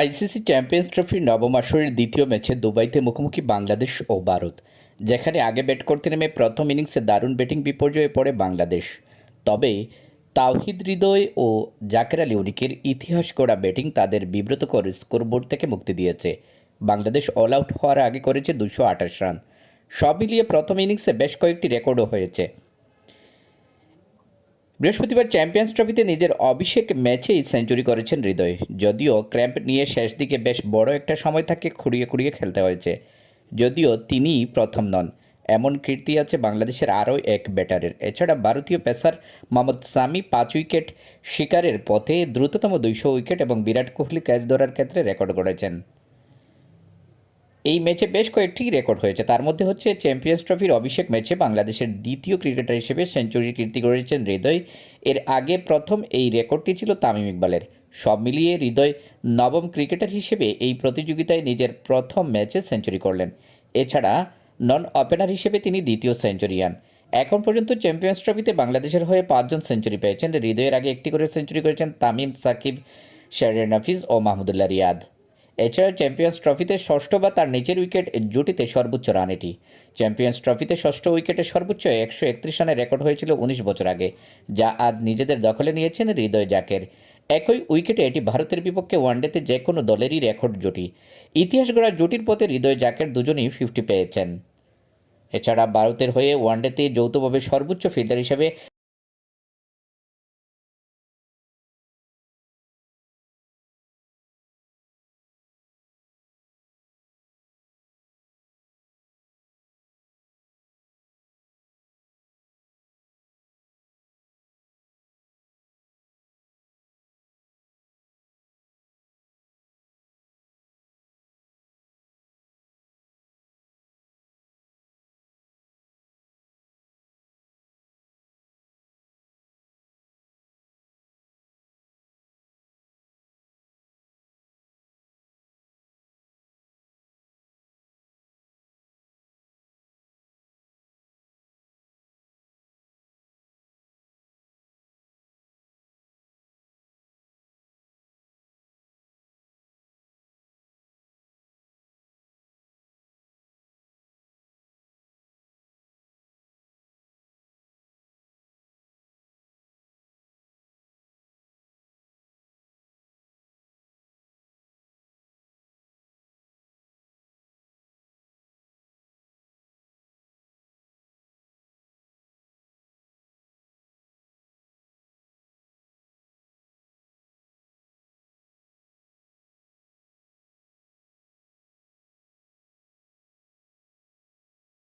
ICC champions ট্রফির নবম আসরের দ্বিতীয় ম্যাচে দুবাইতে মুখোমুখি বাংলাদেশ ও ভারত, যেখানে আগে ব্যাট করতে নেমে প্রথম ইনিংসে দারুণ ব্যাটিং বিপর্যয়ে পড়ে বাংলাদেশ। তবে তাওহিদ হৃদয় ও জাকের আলী উনিকের ইতিহাস গড়া ব্যাটিং তাদের বিব্রতকর স্কোরবোর্ড থেকে মুক্তি দিয়েছে। বাংলাদেশ অল আউট হওয়ার আগে করেছে দুশো আঠাশ রান। সব মিলিয়ে প্রথম ইনিংসে বেশ কয়েকটি রেকর্ডও হয়েছে। বৃহস্পতিবার চ্যাম্পিয়ন্স ট্রফিতে নিজের অভিষেক ম্যাচেই সেঞ্চুরি করেছেন হৃদয়। যদিও ক্র্যাম্প নিয়ে শেষ দিকে বেশ বড় একটা সময় তাকে খুঁড়িয়ে খুঁড়িয়ে খেলতে হয়েছে। যদিও তিনিই প্রথম নন, এমন কীর্তি আছে বাংলাদেশের আরও এক ব্যাটারের। এছাড়া ভারতীয় পেসার মোহাম্মদ সামি পাঁচ উইকেট শিকারের পথে দ্রুততম দুইশো উইকেট এবং বিরাট কোহলি ক্যাচ ধরার ক্ষেত্রে রেকর্ড গড়েছেন। এই ম্যাচে বেশ কয়েকটি রেকর্ড হয়েছে। তার মধ্যে হচ্ছে চ্যাম্পিয়ন্স ট্রফির অভিষেক ম্যাচে বাংলাদেশের দ্বিতীয় ক্রিকেটার হিসেবে সেঞ্চুরির কীর্তি গড়েছেন হৃদয়। এর আগে প্রথম এই রেকর্ডটি ছিল তামিম ইকবালের। সব মিলিয়ে হৃদয় নবম ক্রিকেটার হিসেবে এই প্রতিযোগিতায় নিজের প্রথম ম্যাচে সেঞ্চুরি করলেন। এছাড়া নন ওপেনার হিসেবে তিনি দ্বিতীয় সেঞ্চুরি সেঞ্চুরিয়ান এখন পর্যন্ত চ্যাম্পিয়ন্স ট্রফিতে বাংলাদেশের হয়ে পাঁচজন সেঞ্চুরি পেয়েছেন। হৃদয়ের আগে একটি করে সেঞ্চুরি করেছেন তামিম সাকিব, শেরের নাফিজ ও মাহমুদুল্লাহ রিয়াদ। এছাড়া চ্যাম্পিয়ন্স ট্রফিতে ষষ্ঠ বা তার নিজের উইকেট জুটিতে সর্বোচ্চ রান এটি। চ্যাম্পিয়ন্স ট্রফিতে ষষ্ঠ উইকেটে সর্বোচ্চ একশো একত্রিশ রানের রেকর্ড হয়েছিল উনিশ বছর আগে, যা আজ নিজেদের দখলে নিয়েছেন হৃদয় জাকের। একই উইকেটে এটি ভারতের বিপক্ষে ওয়ানডেতে যে কোনো দলেরই রেকর্ড জুটি। ইতিহাস গড়া জুটির পথে হৃদয় জাকের দুজনই ফিফটি পেয়েছেন। এছাড়া ভারতের হয়ে ওয়ানডেতে যৌথভাবে সর্বোচ্চ ফিল্ডার হিসেবে